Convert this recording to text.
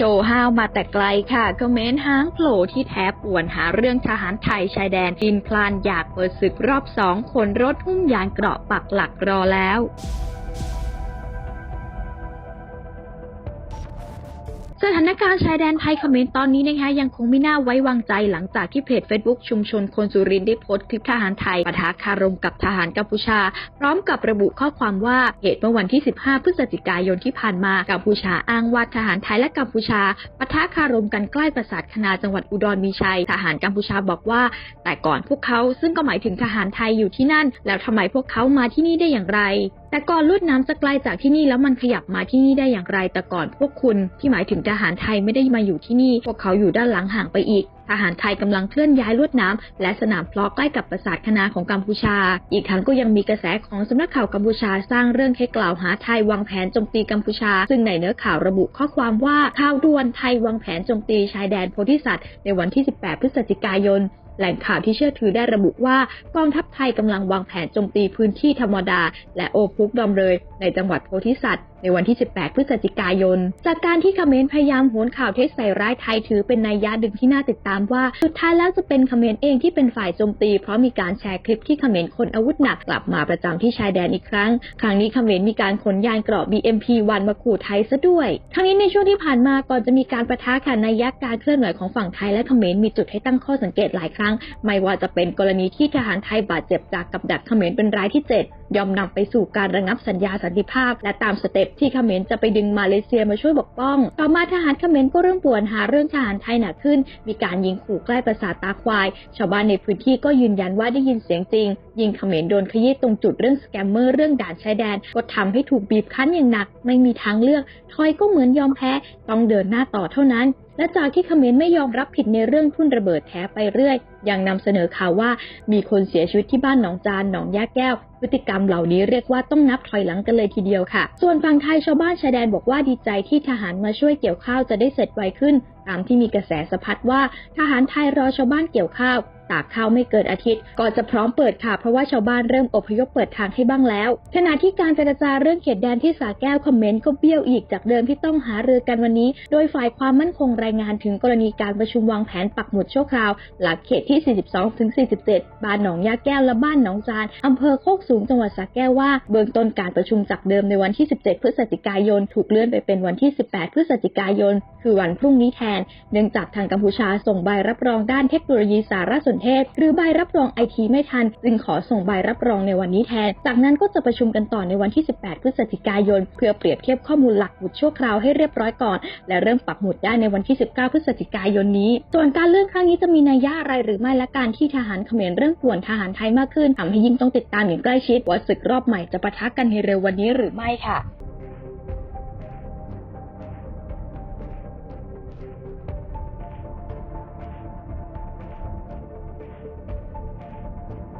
ชว์ห้าวมาแต่ไกลค่ะคอมเมนต์ห้างโผล่ที่แท้ป่วนหาเรื่องทหารไทยชายแดนกินพลานอยากเปิดศึกรอบสองคนรถหุ้มยานเกราะปักหลักรอแล้ว สถานการณ์ชายแดนไทยเขมรตอนนี้นะคะยังคงไม่น่าไว้วางใจหลังจากที่เพจ Facebook ชุมชนคนสุรินได้โพสต์คลิปทหารไทยปะทะคารมกับทหารกัมพูชา พร้อมกับระบุข้อความว่าเหตุเมื่อวันที่ 15 พฤศจิกายนที่ผ่านมากัมพูชาอ้างว่าทหารไทยและกัมพูชาปะทะคารมกันใกล้ปราสาทคณาจังหวัดอุดรมีชัย ทหารกัมพูชาบอกว่า แต่ก่อนพวกเขาซึ่งก็หมายถึงทหารไทยอยู่ที่นั่น แล้วทำไมพวกเขามาที่นี่ได้อย่างไร แต่ก่อนลวดน้ำจะไกลจากที่นี่แล้วมันขยับมาที่นี่ได้อย่างไร แต่ก่อนพวกคุณที่หมายถึงทหารไทยไม่ได้มาอยู่ที่นี่ พวกเขาอยู่ด้านหลังห่างไปอีก ทหารไทยกำลังเคลื่อนย้ายลวดน้ำและสนามเพลาะใกล้กับปราสาทคณาของกัมพูชา อีกทั้งก็ยังมีกระแสของสำนักข่าวกัมพูชาสร้างเรื่องให้กล่าวหาไทยวางแผนโจมตีกัมพูชา ซึ่งในเนื้อข่าวระบุข้อความว่าข่าวด่วนไทยวางแผนโจมตีชายแดนโพธิสัตว์ในวันที่ 18 พฤศจิกายน แหล่งข่าวที่เชื่อถือได้ระบุว่ากองทัพไทยกำลังวางแผนโจมตีพื้นที่ธรรมดา และโอพุกดอมเลยในจังหวัดโพธิสัตว์ ในวันที่ 18 พฤศจิกายน จากการที่เขมรพยายามโหนข่าวเท็จใส่ร้ายไทยถือเป็นนัยยะดึงที่น่าติดตามว่า สุดท้ายแล้วจะเป็นเขมรเองที่เป็นฝ่ายโจมตี เพราะมีการแชร์คลิปที่เขมรคนอาวุธหนักกลับมาประจำที่ชายแดนอีกครั้ง ครั้งนี้เขมรมีการขนยานเกราะ BMP-1 มาขู่ไทยซะด้วย ทั้งนี้ในช่วงที่ผ่านมาก่อนจะมีการประทะค่ะนัยยะการเคลื่อนไหวของฝั่งไทยและเขมรมีจุดให้ตั้งข้อสังเกตหลายครั้ง ไม่ว่าจะเป็นกรณีที่ทหารไทยบาดเจ็บจากกับดักเขมรเป็นรายที่ 7 ยอมนำไปสู่การระงับสัญญาสันติภาพ และตามสเต็ปที่เขมรจะไปดึงมาเลเซียมาช่วยปกป้อง ต่อมาทหารเขมรก็เริ่มป่วนหาเรื่องทหารไทยหนักขึ้น มีการยิงขู่ใกล้ปราสาทตาควาย ชาวบ้านในพื้นที่ก็ยืนยันว่าได้ยินเสียงจริง ยิงเขมรโดนขยี้ตรงจุดเรื่องสแกมเมอร์เรื่องด่านชายแดน ก็ทำให้ถูกบีบคั้นอย่างหนัก ไม่มีทางเลือก ทอยก็เหมือนยอมแพ้ ต้องเดินหน้าต่อเท่านั้น และจากที่เขมรไม่ยอมรับผิดในเรื่องทุ่นระเบิดแท้ไปเรื่อย ยังนำเสนอข่าวว่ามีคนเสียชีวิตที่บ้านหนองจานหนองยาแก้ว พฤติกรรมเหล่านี้เรียกว่าต้องนับถอยหลังกันเลยทีเดียวค่ะ ส่วนฝั่งไทยชาวบ้านชายแดนบอกว่าดีใจที่ทหารมาช่วยเกี่ยวข้าวจะได้เสร็จไวขึ้น ตามที่มีกระแสสะพัดว่าทหารไทยรอชาวบ้านเกี่ยวข้าว ตากข้าวไม่เกินอาทิตย์ก็จะพร้อมเปิดค่ะ เพราะว่าชาวบ้านเริ่มอพยพเปิดทางให้บ้างแล้ว ขณะที่การเจรจาเรื่องเขตแดนที่สาแก้วคอมเมนต์ก็เบี้ยวอีกจากเดิมที่ต้องหารือกันวันนี้ โดยฝ่ายความมั่นคงรายงานถึงกรณีการประชุมวางแผนปักหมุดชั่วคราว หลักเขตที่ 42ถึง47 บ้านหนองยาแก้วและบ้านหนองจานอำเภอโคกสูงจังหวัดสาแก้วว่าเบื้องต้นการประชุมจากเดิมในวันที่ 17 พฤศจิกายน ถูกเลื่อนไปเป็นวันที่ 18 พฤศจิกายน คือวันพรุ่งนี้แทน เนื่องจากทางกัมพูชาส่งใบรับรองด้านเทคโนโลยีสารสนเทศ หรือใบรับรองไอทีไม่ทัน จึงขอส่งใบรับรองในวันนี้แทน จากนั้นก็จะประชุมกันต่อในวันที่ 18 พฤศจิกายน เพื่อเปรียบเทียบข้อมูลหลักหมุดชั่วคราวให้เรียบร้อยก่อน และเริ่มปักหมุดได้ในวันที่ 19 พฤศจิกายนนี้ ส่วนการเลื่อนครั้งนี้จะมีนัยยะอะไรหรือไม่และการที่ทหารเขมรเริ่มป่วนทหารไทยมากขึ้นทำให้ยิ่งต้องติดตามอย่างใกล้ชิดว่าศึกรอบใหม่จะปะทะกันในเร็ววันนี้หรือไม่ค่ะ